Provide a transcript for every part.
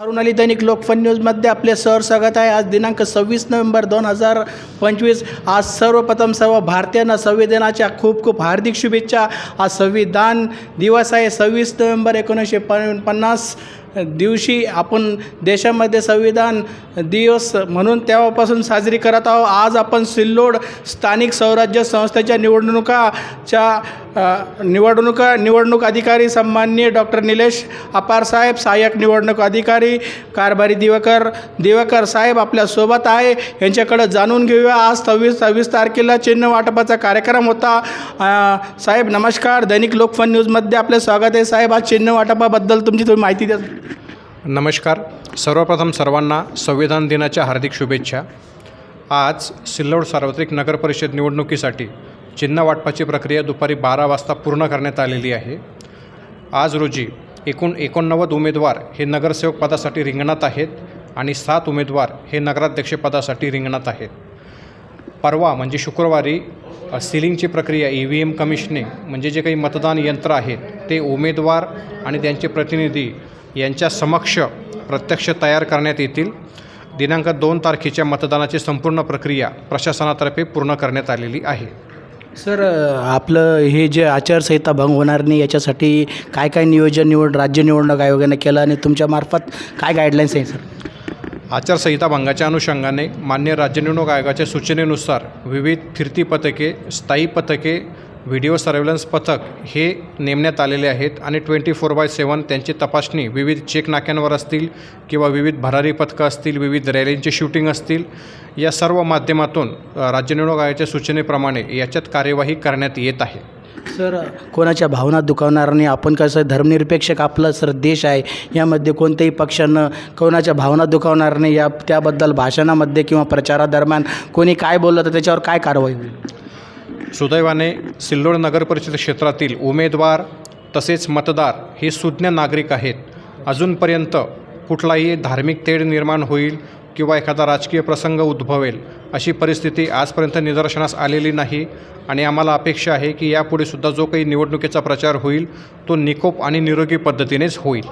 अरुणाली दैनिक लोकफन न्यूजमध्ये आपले सर स्वागत आहे. आज दिनांक सव्वीस नोव्हेंबर दोन हजार पंचवीस. आज सर्वप्रथम सर्व भारतीयांना संविधानाच्या खूप खूप हार्दिक शुभेच्छा. आज संविधान दिवस आहे. सव्वीस नोव्हेंबर एकोणीसशे पन पन्नास दिवशी आपण देशामध्ये संविधान दिवस म्हणून तेव्हापासून साजरी करत आहोत. आज आपण सिल्लोड स्थानिक स्वराज्य संस्थेच्या निवडणुकाच्या निवडणुका निवडणूक अधिकारी सन्माननीय डॉक्टर निलेश अपार साहेब सहाय्यक निवडणूक अधिकारी कारभारी दिवाकर दिवाकर साहेब आपल्यासोबत आहे. यांच्याकडं जाणून घेऊया आज सव्वीस सव्वीस तारखेला चिन्ह वाटपाचा कार्यक्रम होता. साहेब नमस्कार दैनिक लोकफन न्यूजमध्ये आपले स्वागत आहे. साहेब आज चिन्ह वाटपाबद्दल तुमची तुम्ही माहिती द्या. नमस्कार. सर्वप्रथम सर्वांना संविधान दिनाच्या हार्दिक शुभेच्छा. आज सिल्लोड सार्वत्रिक नगर परिषद निवडणुकीसाठी चिन्ह वाटपाची प्रक्रिया दुपारी बारा वाजता पूर्ण करण्यात आलेली आहे. आज रोजी एकूण एकोणनव्वद उमेदवार हे नगरसेवक पदासाठी रिंगणात आहेत आणि सात उमेदवार हे नगराध्यक्षपदासाठी रिंगणात आहेत. परवा म्हणजे शुक्रवारी सिलिंगची प्रक्रिया ई व्ही एम कमिशनिंग म्हणजे जे काही मतदान यंत्र आहेत ते उमेदवार आणि त्यांचे प्रतिनिधी यांच्या समक्ष प्रत्यक्ष तयार करण्यात येतील. दिनांक दोन तारखेच्या मतदानाची संपूर्ण प्रक्रिया प्रशासनातर्फे पूर्ण करण्यात आलेली आहे. सर आपलं हे जे आचारसंहिता भंग होणार नाही याच्यासाठी काय काय नियोजन निवड राज्य निवडणूक आयोगाने केलं आणि तुमच्या मार्फत काय गाईडलाईन्स आहे सर? आचारसंहिता भंगाच्या अनुषंगाने मान्य राज्य निवडणूक आयोगाच्या सूचनेनुसार विविध फिरती पथके स्थायी पथके व्हिडिओ सर्व्हेलन्स पथक हे नेमण्यात आलेले आहेत आणि ट्वेंटी फोर बाय सेवन त्यांची तपासणी विविध चेक नाक्यांवर असतील किंवा विविध भरारी पथकं असतील विविध रॅलींचे शूटिंग असतील या सर्व माध्यमातून राज्य निवडणूक आयोगाच्या सूचनेप्रमाणे याच्यात कार्यवाही करण्यात येत आहे. सर कोणाच्या भावना दुखावणार आपण कसं धर्मनिरपेक्ष आपलं सर देश आहे यामध्ये कोणत्याही पक्षानं कोणाच्या भावना दुखावणार नाही या त्याबद्दल भाषणामध्ये किंवा प्रचारादरम्यान कोणी काय बोललं तर त्याच्यावर काय कारवाई होईल? सुदैवाने सिल्लोड नगर परिषद क्षेत्रातील उमेदवार तसेच मतदार हे सुज्ञ नागरिक आहेत. अजूनपर्यंत कुठलाही धार्मिक तेढ निर्माण होईल किंवा एखादा राजकीय प्रसंग उद्भवेल अशी परिस्थिती आजपर्यंत निदर्शनास आलेली नाही आणि आम्हाला अपेक्षा आहे की यापुढे सुद्धा जो काही निवडणुकीचा प्रचार होईल तो निकोप आणि निरोगी पद्धतीनेच होईल.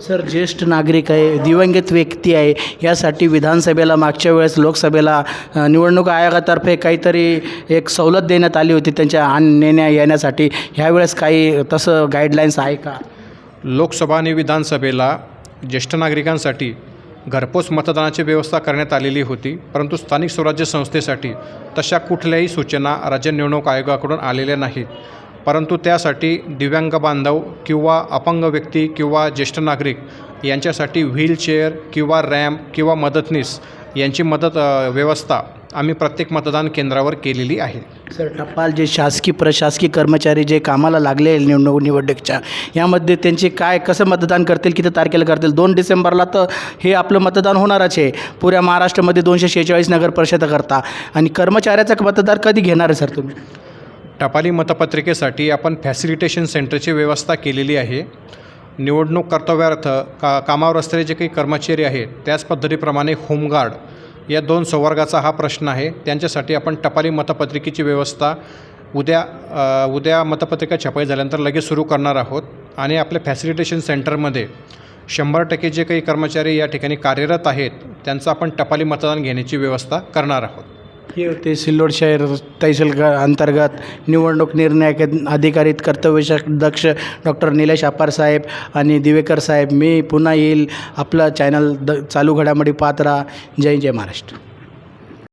सर ज्येष्ठ नागरिक आहे दिवंगत व्यक्ती आहे यासाठी विधानसभेला मागच्या वेळेस लोकसभेला निवडणूक आयोगातर्फे काहीतरी एक सवलत देण्यात आली होती त्यांच्या आण नेण्या येण्यासाठी. ह्यावेळेस काही तसं गाईडलाईन्स आहे का? लोकसभा आणि विधानसभेला ज्येष्ठ नागरिकांसाठी घरपोच मतदानाची व्यवस्था करण्यात आलेली होती परंतु स्थानिक स्वराज्य संस्थेसाठी तशा कुठल्याही सूचना राज्य निवडणूक आयोगाकडून आलेल्या नाहीत. परंतु त्यासाठी दिव्यांग बांधव किंवा अपंग व्यक्ती किंवा ज्येष्ठ नागरिक यांच्यासाठी व्हीलचेअर किंवा रॅम्प किंवा मदतनीस यांची मदत व्यवस्था आम्ही प्रत्येक मतदान केंद्रावर केलेली आहे. सर टपाल जे शासकीय प्रशासकीय कर्मचारी जे कामाला लागले निवडणूक निवडणुकीच्या यामध्ये त्यांचे काय कसं मतदान करतील किती तारखेला करतील? दोन डिसेंबरला तर हे आपलं मतदान होणारच आहे. पुऱ्या महाराष्ट्रामध्ये दोनशे शेहेचाळीस नगर परिषद करता. आणि कर्मचाऱ्याचा मतदार कधी घेणार आहे सर तुम्ही? टपाली मतपत्रिकेसाठी आपण फॅसिलिटेशन सेंटरची व्यवस्था केलेली आहे. निवडणूक कर्तव्यार्थ का कामावर असलेले जे काही कर्मचारी आहेत त्याच पद्धतीप्रमाणे होमगार्ड या दोन संवर्गाचा हा प्रश्न आहे. त्यांच्यासाठी आपण टपाली मतपत्रिकेची व्यवस्था उद्या उद्या मतपत्रिका छपाई झाल्यानंतर लगेच सुरू करणार आहोत. आणि आपल्या फॅसिलिटेशन सेंटरमध्ये शंभर टक्के जे काही कर्मचारी या ठिकाणी कार्यरत आहेत त्यांचं आपण टपाली मतदान घेण्याची व्यवस्था करणार आहोत. हे होते सिल्लोड शहर तहसील ग अंतर्गत निवडणूक निर्णय अधिकारी कर्तव्य दक्ष डॉक्टर निलेश अप्पार साहेब आणि दिवेकर साहेब. मी पुन्हा येईल. आपलं चॅनल द चालू घडामोडी पाहत राहा. जय जय महाराष्ट्र.